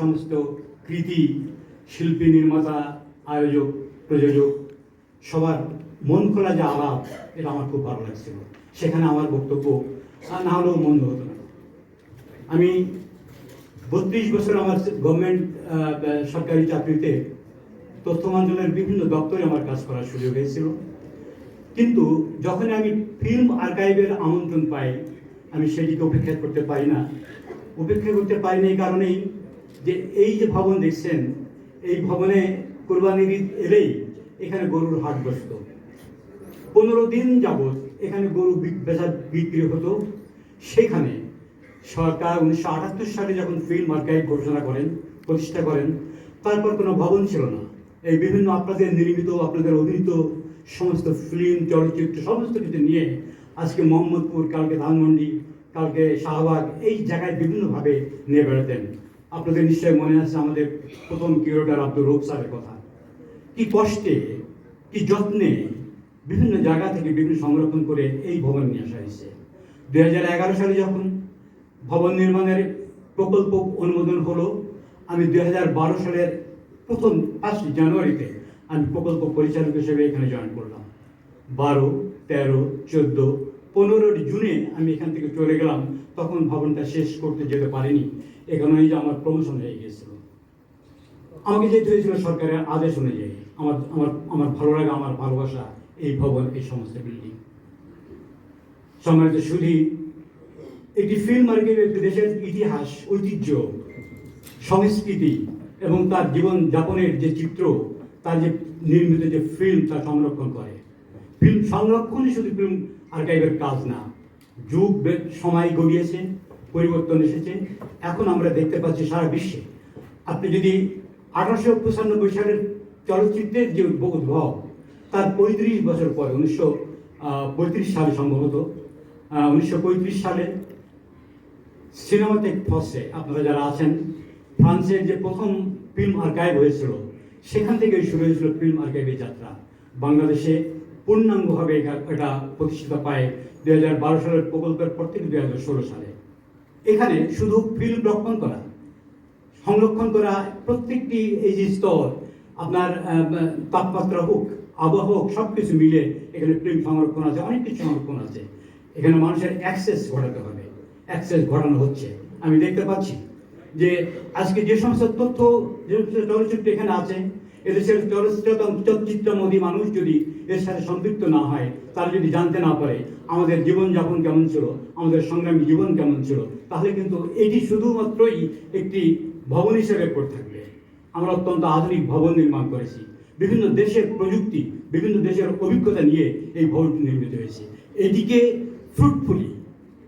সমস্ত কৃতি শিল্পী, নির্মাতা, আয়োজক, প্রযোজক, সবার মন খোলা যে আলাপ, এটা আমার খুব ভালো লাগছিল। সেখানে আমার বক্তব্য না হলেও মন্দ হতো না। আমি বত্রিশ বছর আমার গভর্নমেন্ট সরকারি চাকরিতে তথ্য বিভিন্ন দপ্তরে আমার কাজ করার সুযোগ হয়েছিল। কিন্তু যখন আমি ফিল্ম আর্কাইভের আমন্ত্রণ পাই, আমি সেটিকে উপেক্ষা করতে পারি না। উপেক্ষা করতে পারি না এই কারণেই যে এই যে ভবন দেখছেন, এই ভবনে কোরবানির ঈদ এলেই এখানে গরুর হাট বসত। পনেরো দিন যাবৎ এখানে গরু বেচা বিক্রি হতো। সেখানে সরকার উনিশশো আটাত্তর সালে যখন ফিল্ম আর্কাইভ ঘোষণা করেন, প্রতিষ্ঠা করেন, তারপর কোনো ভবন ছিল না। এই বিভিন্ন আপনাদের নির্মিত, আপনাদের অভিনীত সমস্ত ফিল্ম, চলচ্চিত্র, সমস্ত কিছু নিয়ে আজকে মোহাম্মদপুর, কালকে ধানমন্ডি, কালকে শাহবাগ এই জায়গায় বিভিন্নভাবে নিয়ে বেড়াতেন। আপনাদের নিশ্চয়ই মনে আছে আমাদের প্রথম কিউরেটার আব্দুর রৌফ স্যারের কথা। কি কষ্টে, কি যত্নে বিভিন্ন জায়গা থেকে বিভিন্ন সংরক্ষণ করে এই ভবন নিয়ে আসা হয়েছে। দুই হাজার এগারো সালে যখন ভবন নির্মাণের প্রকল্প অনুমোদন হলো, আমি দুই হাজার বারো সালের প্রথম ফার্স্ট জানুয়ারিতে আমি প্রকল্প পরিচালক হিসেবে এখানে জয়েন করলাম। বারো, তেরো, চোদ্দ পনেরোই জুনে আমি এখান থেকে চলে গেলাম, তখন ভবনটা শেষ করতে যেতে পারিনি। এখানে যে আমার প্রমোশন হয়ে গিয়েছিল। আমাকে যেতে হয়েছিল সরকারের আদেশ অনুযায়ী। আমার আমার আমার ভালো লাগা, আমার ভালোবাসা, এই ভবন, এই সমস্ত বিল্ডিং সম্মানিত শুধু একটি ফিল্ম আর্কিভ একটি দেশের ইতিহাস, ঐতিহ্য, সংস্কৃতি এবং তার জীবন যাপনের যে চিত্র, তার যে নির্মিত যে ফিল্ম তা সংরক্ষণ করে। ফিল্ম সংরক্ষণই শুধু ফিল্ম আর্কাইভের কাজ না। যুগ সময় গড়িয়েছে, পরিবর্তন এসেছে। এখন আমরা দেখতে পাচ্ছি সারা বিশ্বে। আপনি যদি আঠারোশো পঁচানব্বই সালের চলচ্চিত্রের যে উদ্ভব তার পঁয়ত্রিশ বছর পরে, উনিশশো পঁয়ত্রিশ সালে সম্ভবত উনিশশো পঁয়ত্রিশ সালে সিনেমাতে ফসে আপনারা যারা আছেন, ফ্রান্সের যে প্রথম ফিল্ম আর্কাইভ হয়েছিল, সেখান থেকে শুরু হয়েছিল ফিল্ম আর্কাইভের যাত্রা। বাংলাদেশে পূর্ণাঙ্গভাবে এটা- প্রতিষ্ঠিত পায় দুই হাজার বারো সালের প্রকল্পের পর থেকে দুই হাজার ষোলো সালে। এখানে শুধু ফিল্ড রক্ষণ করা, সংরক্ষণ করা প্রত্যেকটি এই যে স্তর, আপনার তাপমাত্রা হোক, আবহাওয়া হোক সব কিছু মিলে এখানে ফিল্ম সংরক্ষণ আছে, অনেক কিছু সংরক্ষণ আছে। এখানে মানুষের অ্যাক্সেস ঘটাতে হবে অ্যাক্সেস ঘটানো হচ্ছে। আমি দেখতে পাচ্ছি যে আজকে যে সমস্ত তথ্য, যে সমস্ত চলচ্চিত্র এখানে আছে এদেশের চলচ্চিত্র চলচ্চিত্রমোদী মানুষ যদি এর সাথে সম্পৃক্ত না হয়, তারা যদি জানতে না পারে আমাদের জীবনযাপন কেমন ছিল, আমাদের সংগ্রামী জীবন কেমন ছিল, তাহলে কিন্তু এটি শুধুমাত্রই একটি ভবন হিসেবে পড়ে থাকবে। আমরা অত্যন্ত আধুনিক ভবন নির্মাণ করেছি। বিভিন্ন দেশের প্রযুক্তি, বিভিন্ন দেশের অভিজ্ঞতা নিয়ে এই ভবনটি নির্মিত হয়েছে। এটিকে ফ্রুটফুলি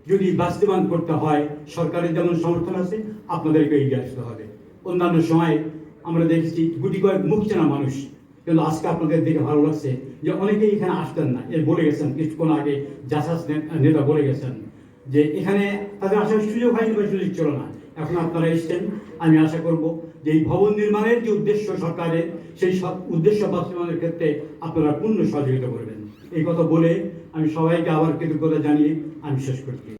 যদি বাস্তবায়ন করতে হয়, সরকারের যেমন সমর্থন আছে, আপনাদেরকে এগিয়ে আসতে হবে। অন্যান্য সময় আমরা দেখেছি গুটি কয়েক মুখ চেনা মানুষ। কিন্তু আজকে আপনাদের দেখে ভালো লাগছে যে অনেকেই এখানে আসতেন না। এর বলে গেছেন, কিছুক্ষণ আগে জাসাস নেতা বলে গেছেন যে এখানে তাদের আসার সুযোগ হয়নি বা সুযোগ ছিল না। এখন আপনারা এসছেন, আমি আশা করব যে এই ভবন নির্মাণের যে উদ্দেশ্য সরকারের, সেই সব উদ্দেশ্য বাস্তবায়নের ক্ষেত্রে আপনারা পূর্ণ সহযোগিতা করবেন। এই কথা বলে আমি সবাইকে আবার কৃতজ্ঞতা জানিয়ে আমি শেষ করছি।